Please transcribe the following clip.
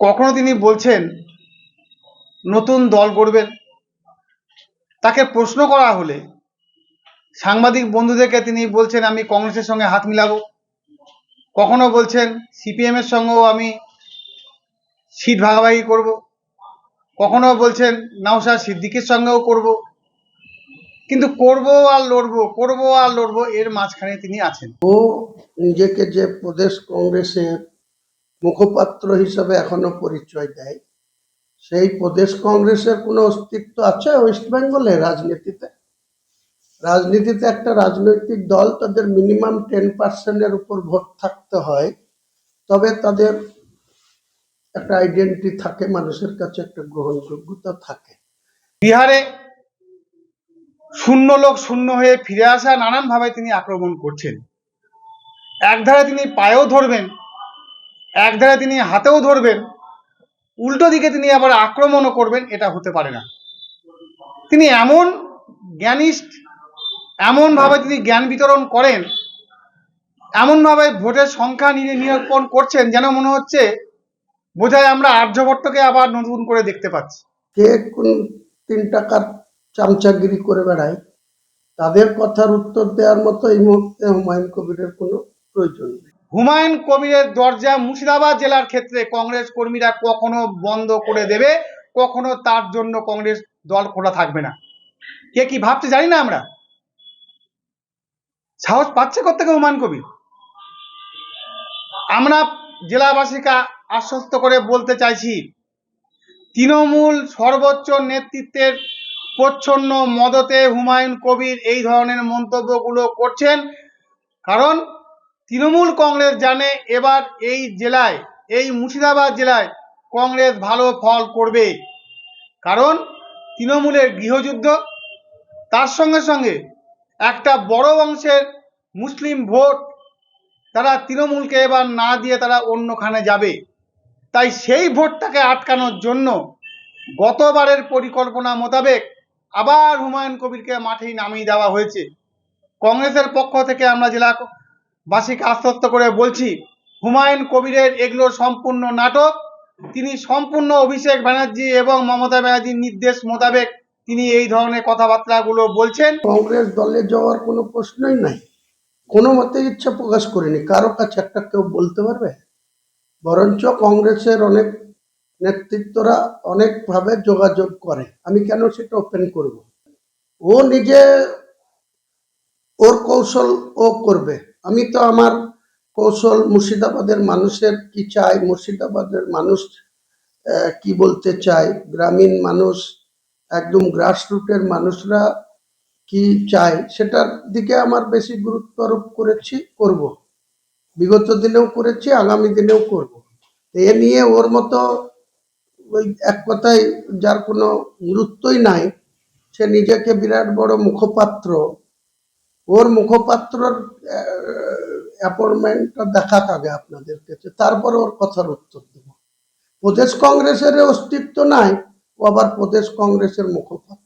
কখনো তিনি বলছেন, নতুন দল করবেন তাকে প্রশ্ন করা হলে সাংবাদিক বন্ধুদেরকে তিনি বলছেন, আমি কংগ্রেসের সঙ্গে হাত মিলাবো। কখনো বলছেন, সিপিএম এর সঙ্গেও আমি সিট ভাগাভাগি করব? কখনো বলছেন, নাওশাদ সিদ্দিকের সঙ্গেও করব? কিন্তু করব আর লড়বো, করব আর লড়বো এর মাঝখানে তিনি আছেন। ও নিজেকে যে প্রদেশ কংগ্রেসের মুখপাত্র হিসাবে এখনও পরিচয় দেয়। সেই প্রদেশ কংগ্রেসের কোনো অস্তিত্ব আছে ওয়েস্ট বেঙ্গলে রাজনীতিতে? রাজনীতিতে একটা রাজনৈতিক দল তাদের মিনিমাম টেন পার্সেন্টের উপর ভোট থাকতে হয়, তবে তাদের একটা আইডেন্টি থাকে, মানুষের কাছে একটা গ্রহণযোগ্যতা থাকে। বিহারে শূন্য লোক শূন্য হয়ে ফিরে আসা নানানভাবে তিনি আক্রমণ করছেন। একধারে তিনি পায়েও ধরবেন একধারে তিনি হাতেও ধরবেন, উল্টো দিকে তিনি আবার আক্রমণও করবেন, এটা হতে পারে না। তিনি এমন জ্ঞানিস্ট এমনভাবে তিনি জ্ঞান বিতরণ করেন এমনভাবে ভোটের সংখ্যা নিরূপণ করছেন, যেন মনে হচ্ছে বোধহয় আমরা আর্যভট্টকে আবার নতুন করে দেখতে পাচ্ছি। কে কোন তিন টাকার চামচাগিরি করে বেড়ায়, তাদের কথার উত্তর দেওয়ার মতো এই মুহূর্তে হুমায়ুন কবিরের কোনো প্রয়োজন নেই। হুমায়ুন কবিরের দরজা মুর্শিদাবাদ জেলার ক্ষেত্রে কংগ্রেস কর্মীরা কখনো বন্ধ করে দেবে, কখনো তার জন্য কংগ্রেস দল খোলা থাকবে না। কে কি ভাবছে জানি না আমরা। সাহস পাচ্ছে কোথেকে হুমায়ুন কবির? আমরা জেলাবাসীকে আশ্বস্ত করে বলতে চাইছি, তৃণমূল সর্বোচ্চ নেতৃত্বের প্রচ্ছন্ন মদতে হুমায়ুন কবির এই ধরনের মন্তব্যগুলো করছেন। কারণ তৃণমূল কংগ্রেস জানে এবার এই জেলায়, এই মুর্শিদাবাদ জেলায় কংগ্রেস ভালো ফল করবে। কারণ তৃণমূলের গৃহযুদ্ধ, তার সঙ্গে সঙ্গে একটা বড় অংশের মুসলিম ভোট তারা তৃণমূলকে এবার না দিয়ে তারা অন্যখানে যাবে। তাই সেই ভোটটাকে আটকানোর জন্য গতবারের পরিকল্পনা মোতাবেক আবার হুমায়ুন কবিরকে মাঠেই নামিয়ে দেওয়া হয়েছে। কংগ্রেসের পক্ষ থেকে আমরা জেলা বাসীকে আশ্বস্ত করে বলছি, হুমায়ুন কবিরের এগুলো সম্পূর্ণ নাটক। তিনি সম্পূর্ণ অভিষেক ব্যানার্জি এবং মমতা ব্যানার্জির নির্দেশ মোতাবেক তিনি এই ধরনের কথাবার্তাগুলো বলছেন। কংগ্রেস দলে যাওয়ার কোনো প্রশ্নই নাই। কোনো মতে ইচ্ছা প্রকাশ করিনি। কারও কাছে একটা কেউ বলতে পারবে? বরঞ্চ কংগ্রেসের অনেক নেতৃত্বরা অনেকভাবে যোগাযোগ করে। আমি কেন সেটা ওপেন করব? ও নিজে ওর কৌশল ও করবে। আমি তো আমার কৌশল মুর্শিদাবাদের মানুষের কি চাই? মুর্শিদাবাদের মানুষ কি বলতে চায় গ্রামীণ মানুষ, একদম গ্রাসরুটের মানুষরা কি চায়? সেটার দিকে আমার বেশি গুরুত্ব আরোপ করেছি, করব। বিগত দিনেও করেছি, আগামী দিনেও করব। এ নিয়ে ওর মতো ওই এক কথায় যার কোনো গুরুত্বই নাই, সে নিজেকে বিরাট বড় মুখপাত্র ওর মুখপাত্রর অ্যাপয়েন্টমেন্টটা দেখাক আগে আপনাদের কাছে। তারপর ওর কথার উত্তর দেব। প্রদেশ কংগ্রেসের অস্তিত্ব নাই, ও আবার প্রদেশ কংগ্রেসের মুখপাত্র।